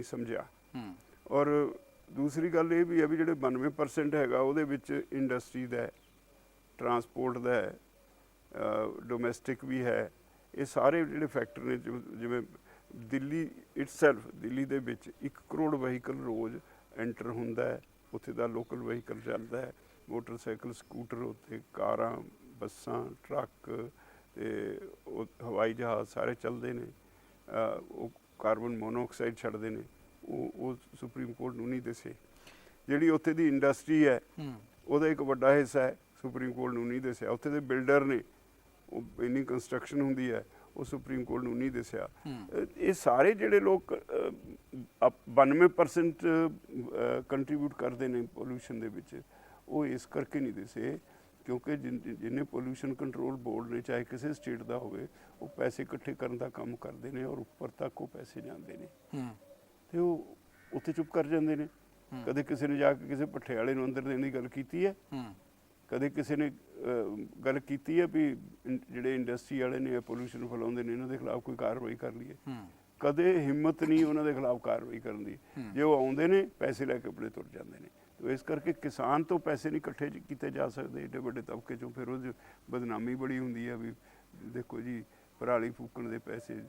ਨਹੀਂ ਸਮਝਿਆ। ਔਰ ਦੂਸਰੀ ਗੱਲ ਇਹ ਵੀ ਹੈ ਵੀ ਜਿਹੜੇ 92% ਹੈਗਾ ਉਹਦੇ ਵਿੱਚ ਇੰਡਸਟਰੀ ਦਾ ਹੈ ਟਰਾਂਸਪੋਰਟ ਦਾ ਹੈ ਡੋਮੈਸਟਿਕ ਵੀ ਹੈ ਇਹ ਸਾਰੇ ਜਿਹੜੇ ਫੈਕਟਰ ਨੇ ਜਿਵੇਂ- ਦਿੱਲੀ ਇਟਸੈਲਫ ਦਿੱਲੀ ਦੇ ਵਿੱਚ 1 ਕਰੋੜ ਵਹੀਕਲ ਰੋਜ਼ ਐਂਟਰ ਹੁੰਦਾ ਹੈ ਉੱਥੇ ਦਾ ਲੋਕਲ ਵਹੀਕਲ ਚੱਲਦਾ ਹੈ ਮੋਟਰਸਾਈਕਲ ਸਕੂਟਰ ਉੱਤੇ ਕਾਰਾਂ ਬੱਸਾਂ ਟਰੱਕ ਤੇ ਹਵਾਈ ਜਹਾਜ਼ ਸਾਰੇ ਚੱਲਦੇ ਨੇ। ਉਹ ਕਾਰਬਨ ਮੋਨੋਆਕਸਾਈਡ ਛੱਡਦੇ ਨੇ ਉਹ ਉਹ ਸੁਪਰੀਮ ਕੋਰਟ ਨੂੰ ਨਹੀਂ ਦੱਸੇ। ਜਿਹੜੀ ਉੱਥੇ ਦੀ ਇੰਡਸਟਰੀ ਹੈ ਉਹਦਾ ਇੱਕ ਵੱਡਾ ਹਿੱਸਾ ਹੈ ਸੁਪਰੀਮ ਕੋਰਟ ਨੂੰ ਨਹੀਂ ਦੱਸਿਆ। ਉੱਥੇ ਦੇ ਬਿਲਡਰ ਨੇ ਉਹ ਇੰਨੀ ਕੰਸਟਰਕਸ਼ਨ ਹੁੰਦੀ ਹੈ ਉਹ ਸੁਪਰੀਮ ਕੋਰਟ ਨੂੰ ਨਹੀਂ ਦੱਸਿਆ। ਇਹ ਸਾਰੇ ਜਿਹੜੇ ਲੋਕ ਅ, ਅਪ- 92% ਕੰਟਰੀਬਿਊਟ ਕਰਦੇ ਨੇ ਪੋਲੂਸ਼ਨ ਦੇ ਵਿੱਚ ਉਹ ਇਸ ਕਰਕੇ ਨਹੀਂ ਦੱਸੇ। ਕਿਉਂਕਿ ਜਿਨ- ਪੋਲੂਸ਼ਨ ਕੰਟਰੋਲ ਬੋਰਡ ਨੇ ਚਾਹੇ ਕਿਸੇ ਸਟੇਟ ਦਾ ਹੋਵੇ ਉਹ ਪੈਸੇ ਇਕੱਠੇ ਕਰਨ ਦਾ ਕੰਮ ਕਰਦੇ ਨੇ ਔਰ ਉੱਪਰ ਤੱਕ ਉਹ ਪੈਸੇ ਜਾਂਦੇ ਨੇ। ਹੂੰ। ਤੇ ਉਹ ਉੱਥੇ ਚੁੱਪ ਕਰ ਜਾਂਦੇ ਨੇ। ਕਦੇ ਕਿਸੇ ਨੇ ਜਾ ਕੇ ਕਿਸੇ ਪੱਠੇ ਵਾਲੇ ਨੂੰ ਅੰਦਰ ਦੇਣ ਦੀ ਗੱਲ ਕੀਤੀ ਹੈ। ਹੂੰ। ਕਦੇ ਕਿਸੇ ਨੇ ਗੱਲ ਕੀਤੀ ਹੈ ਵੀ ਜਿਹੜੇ ਇੰਡਸਟਰੀ ਵਾਲੇ ਨੇ ਪੋਲੂਸ਼ਨ ਫੈਲਾਉਂਦੇ ਨੇ ਇਹਨਾਂ ਦੇ ਖਿਲਾਫ ਕੋਈ ਕਾਰਵਾਈ ਕਰ ਲਈਏ। ਕਦੇ ਹਿੰਮਤ ਨਹੀਂ ਉਹਨਾਂ ਦੇ ਖਿਲਾਫ ਕਾਰਵਾਈ ਕਰਨ ਦੀ। ਜੇ ਉਹ ਆਉਂਦੇ ਨੇ ਪੈਸੇ ਲੈ ਕੇ ਆਪਣੇ ਤੁਰ ਜਾਂਦੇ ਨੇ। ਤੇ ਇਸ ਕਰਕੇ ਕਿਸਾਨ ਤੋਂ ਪੈਸੇ ਨਹੀਂ ਇਕੱਠੇ ਕੀਤੇ ਜਾ ਸਕਦੇ ਏਡੇ ਵੱਡੇ ਤਬਕੇ ਚੋਂ। ਫਿਰ ਉਹ ਬਦਨਾਮੀ ਬੜੀ ਹੁੰਦੀ ਹੈ ਵੀ ਦੇਖੋ ਜੀ ਪਰਾਲੀ ਫੂਕਣ ਦੇ ਪੈਸੇ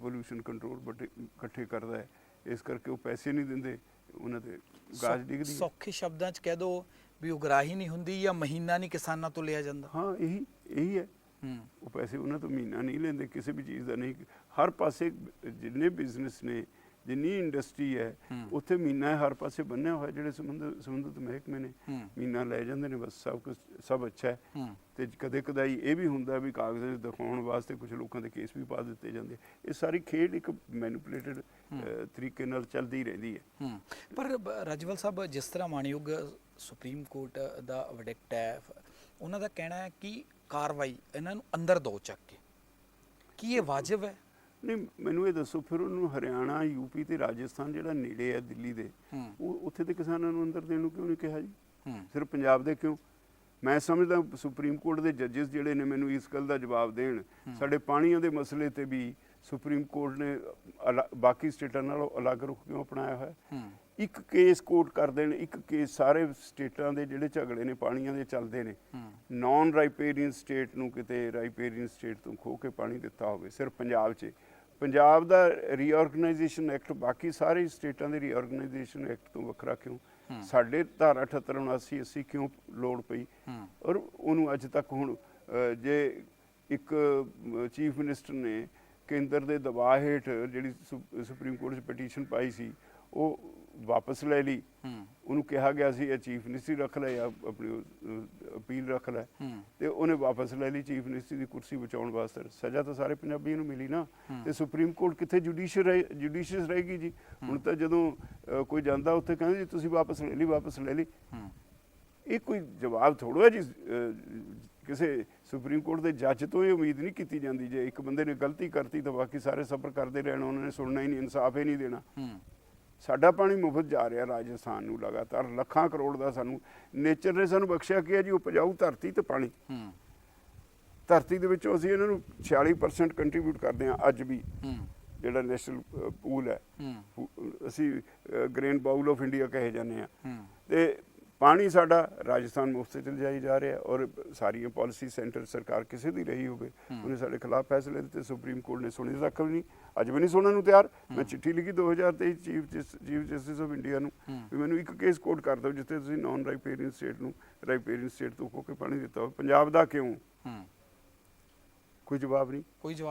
ਪੋਲੂਸ਼ਨ ਕੰਟਰੋਲ ਬਟ ਇਕੱਠੇ ਕਰਦਾ ਹੈ। ਇਸ ਕਰਕੇ ਉਹ ਪੈਸੇ ਨਹੀਂ ਦਿੰਦੇ ਉਹਨਾਂ ਤੇ ਗਾਜ ਡਿੱਗਦੀ ਸੌਖੇ ਸ਼ਬਦਾਂ 'ਚ ਕਹਿ ਦੋ ਵੀ ਉਗਰਾਹੀ ਨਹੀਂ ਹੁੰਦੀ ਜਾਂ ਮਹੀਨਾ ਨਹੀਂ ਕਿਸਾਨਾਂ ਤੋਂ ਲਿਆ ਜਾਂਦਾ। ਹਾਂ ਇਹੀ ਇਹੀ ਹੂੰ। ਉਹ ਪੈਸੇ ਉਹਨਾਂ ਤੋਂ ਮਹੀਨਾ ਨਹੀਂ ਲੈਂਦੇ ਕਿਸੇ ਵੀ ਚੀਜ਼ ਦਾ ਨਹੀਂ। ਹਰ ਪਾਸੇ ਜਿੰਨੇ ਬਿਜ਼ਨਸ ਨੇ ਜਿੰਨੀ ਇੰਡਸਟਰੀ ਹੈ। ਉੱਥੇ ਮਹੀਨਾ ਹਰ ਪਾਸੇ ਬੰਨਿਆ ਹੋਇਆ ਜਿਹੜੇ ਸੰਬੰਧ ਸੰਬੰਧਿਤ ਮਹਿਕਮੇ ਨੇ। ਮਹੀਨਾ ਲੈ ਜਾਂਦੇ ਨੇ ਬਸ ਸਭ ਕੁਝ ਸਭ ਅੱਛਾ ਹੈ। ਤੇ ਕਦੇ ਕਦਾਈ ਇਹ ਵੀ ਹੁੰਦਾ ਵੀ ਕਾਗਜ਼ਾਂ ਦਿਖਾਉਣ ਵਾਸਤੇ ਕੁਝ ਲੋਕਾਂ ਦੇ ਕੇਸ ਵੀ ਪਾ ਦਿੱਤੇ ਜਾਂਦੇ ਇਹ ਸਾਰੀ ਖੇਡ ਇੱਕ ਮੈਨੀਪੂਲੇਟਡ ਤਰੀਕੇ ਨਾਲ ਚੱਲਦੀ ਰਹਿੰਦੀ ਹੈ। ਪਰ ਰਾਜਵਲ ਸਾਹਿਬ ਜਿਸ ਤਰ੍ਹਾਂ ਮਾਨਯੋਗ ਸੁਪਰੀਮ ਕੋਰਟ ਦਾ ਵਰਡਿਕਟ ਹੈ ਉਹਨਾਂ ਦਾ ਕਹਿਣਾ ਹੈ ਕਿ ਕਾਰਵਾਈ ਇਹਨਾਂ ਨੂੰ ਅੰਦਰ ਦੋ ਚੱਕ ਕੇ। ਕੀ ਇਹ ਵਾਜਬ ਹੈ? ਨਹੀਂ ਮੈਨੂੰ ਇਹ ਦੱਸੋ ਫਿਰ ਉਹਨੂੰ ਹਰਿਆਣਾ ਯੂਪੀ ਤੇ ਰਾਜਸਥਾਨ ਜਿਹੜਾ ਨੇੜੇ ਹੈ ਦਿੱਲੀ ਦੇ ਉਹ ਉੱਥੇ ਦੇ ਕਿਸਾਨਾਂ ਨੂੰ ਅੰਦਰ ਦੇਣ ਨੂੰ ਕਿਉਂ ਨਹੀਂ ਕਿਹਾ ਜੀ? ਸਿਰਫ ਪੰਜਾਬ ਦੇ ਕਿਉਂ? ਮੈਂ ਸਮਝਦਾ ਸੁਪਰੀਮ ਕੋਰਟ ਦੇ ਜੱਜਸ ਜਿਹੜੇ ਨੇ ਮੈਨੂੰ ਇਸ ਗੱਲ ਦਾ ਜਵਾਬ ਦੇਣ ਸਾਡੇ ਪਾਣੀਆਂ ਦੇ ਮਸਲੇ ਤੇ ਵੀ ਸੁਪਰੀਮ ਕੋਰਟ ਨੇ ਬਾਕੀ ਸਟੇਟਾਂ ਨਾਲੋਂ ਅਲੱਗ ਰੁਖ ਕਿਉਂ ਅਪਣਾਇਆ ਹੋਇਆ? ਇੱਕ ਕੇਸ ਕੋਰਟ ਕਰ ਦੇਣ ਇੱਕ ਕੇਸ ਸਾਰੇ ਸਟੇਟਾਂ ਦੇ ਜਿਹੜੇ ਝਗੜੇ ਨੇ ਪਾਣੀਆਂ ਦੇ ਚੱਲਦੇ ਨੇ। ਨਾਨ ਰਾਈਪੇਰੀਅਨ ਸਟੇਟ ਨੂੰ ਕਿਤੇ ਰਾਈਪੇਰੀਅਨ ਸਟੇਟ ਤੋਂ ਖੋ ਕੇ ਪਾਣੀ ਦਿੱਤਾ ਹੋਵੇ ਸਿਰਫ ਪੰਜਾਬ 'ਚ। ਪੰਜਾਬ ਦਾ ਰੀਆਰਗਨਾਈਜੇਸ਼ਨ ਐਕਟ ਬਾਕੀ ਸਾਰੇ ਸਟੇਟਾਂ ਦੇ ਰੀਆਰਗਨਾਈਜੇਸ਼ਨ ਐਕਟ ਤੋਂ ਵੱਖਰਾ ਕਿਉਂ। ਸਾਡੇ ਧਾਰਾ 78 79 80 ਕਿਉਂ ਲੋੜ ਪਈ? ਔਰ ਉਹਨੂੰ ਅੱਜ ਤੱਕ ਹੁਣ ਜੇ ਇੱਕ ਚੀਫ ਮਿਨਿਸਟਰ ਨੇ ਕੇਂਦਰ ਦੇ ਦਬਾਅ ਹੇਠ ਜਿਹੜੀ ਸੁਪਰੀਮ ਕੋਰਟ 'ਚ ਪਟੀਸ਼ਨ ਪਾਈ ਸੀ ਉਹ ਵਾਪਸ ਲੈ ਲਈ। ਉਹਨੂੰ ਕਿਹਾ ਗਿਆ ਸੀ ਇਹ ਚੀਫ ਮਿਨਿਸਟਰੀ ਰੱਖ ਲੈ ਜਾਂ ਆਪਣੀ ਅਪੀਲ ਰੱਖ ਲੈ। ਤੇ ਉਹਨੇ ਵਾਪਸ ਲੈ ਲਈ ਚੀਫ ਮਿਨਿਸਟਰੀ ਦੀ ਕੁਰਸੀ ਬਚਾਉਣ ਵਾਸਤੇ। ਸਜ਼ਾ ਤਾਂ ਸਾਰੇ ਪੰਜਾਬੀਆਂ ਨੂੰ ਮਿਲੀ ਨਾ। ਤੇ ਸੁਪਰੀਮ ਕੋਰਟ ਕਿੱਥੇ ਜੁਡੀਸ਼ੀਅਰ ਜੁਡੀਸ਼ੀਅਸ ਰਹੇਗੀ ਜੀ? ਹੁਣ ਤਾਂ ਜਦੋਂ ਕੋਈ ਜਾਂਦਾ ਉੱਥੇ ਕਹਿੰਦੇ ਜੀ ਤੁਸੀਂ ਵਾਪਸ ਲੈ ਲਈ ਵਾਪਸ ਲੈ ਲਈ। ਇਹ ਕੋਈ ਜਵਾਬ ਥੋੜੋ ਹੈ ਜੀ ਕਿਸੇ ਸੁਪਰੀਮ ਕੋਰਟ ਦੇ ਜੱਜ ਤੋਂ ਇਹ ਉਮੀਦ ਨਹੀਂ ਕੀਤੀ ਜਾਂਦੀ ਜੇ ਇੱਕ ਬੰਦੇ ਨੇ ਗਲਤੀ ਕਰਤੀ ਤਾਂ ਬਾਕੀ ਸਾਰੇ ਸਬਰ ਕਰਦੇ ਰਹਿਣ ਉਹਨਾਂ ਨੇ ਸੁਣਨਾ ਹੀ ਨਹੀਂ ਇਨਸਾਫ ਹੀ ਨਹੀਂ ਦੇਣਾ। ਸਾਡਾ ਪਾਣੀ ਮੁਫਤ ਜਾ ਰਿਹਾ ਰਾਜਸਥਾਨ ਨੂੰ ਲਗਾਤਾਰ ਲੱਖਾਂ ਕਰੋੜ ਦਾ ਸਾਨੂੰ ਨੇਚਰ ਨੇ ਸਾਨੂੰ ਬਖਸ਼ਿਆ ਕਿ ਹੈ ਜੀ ਉਪਜਾਊ ਧਰਤੀ ਤੇ ਪਾਣੀ। ਧਰਤੀ ਦੇ ਵਿੱਚੋਂ ਅਸੀਂ ਇਹਨਾਂ ਨੂੰ 46% ਕੰਟਰੀਬਿਊਟ ਕਰਦੇ ਹਾਂ ਅੱਜ ਵੀ। ਜਿਹੜਾ ਨੈਸ਼ਨਲ ਪੂਲ ਹੈ। ਅਸੀਂ ਗ੍ਰੇਨ ਬਾਊਲ ਆਫ ਇੰਡੀਆ ਕਹੇ ਜਾਂਦੇ ਆ ਹੂੰ। ਤੇ ਪਾਣੀ ਸਾਡਾ ਰਾਜਸਥਾਨ ਮੁਫਤ ਚ ਜਾਈ ਜਾ ਰਿਹਾ ਔਰ ਸਾਰੀਆਂ ਪਾਲਿਸੀ ਸੈਂਟਰ ਸਰਕਾਰ ਕਿਸੇ ਦੀ ਰਹੀ ਹੋਵੇ ਹੂੰ। ਉਹਨੇ ਸਾਡੇ ਖਿਲਾਫ ਫੈਸਲੇ ਦਿੱਤੇ ਸੁਪਰੀਮ ਕੋਰਟ ਨੇ ਸੁਣੀ ਤੱਕ ਵੀ ਨਹੀਂ ਅੱਜ ਵੀ ਨਹੀਂ ਸੁਣਨ ਨੂੰ ਤਿਆਰ। ਮੈਂ ਚਿੱਠੀ ਲਿਖੀ 2023 chief chief justice of India ਨੂੰ ਹੂੰ। ਵੀ ਮੈਨੂੰ ਇੱਕ ਕੇਸ ਕੋਰਟ ਕਰ ਦਿਓ ਜਿੱਥੇ ਤੁਸੀਂ ਨਾਨ ਰਾਈਪੇਰੀਅਨ ਸਟੇਟ ਨੂੰ ਰਾਈਪੇਰੀਅਨ ਸਟੇਟ ਤੋਂ ਖੋ ਕੇ ਪਾਣੀ ਦਿੱਤਾ ਹੋਵੇ। ਪੰਜਾਬ ਦਾ ਕਿਉਂ? ਹੂੰ। ਕੋਈ ਜਵਾਬ ਨਹੀਂ। ਕੋਈ ਜਵਾਬ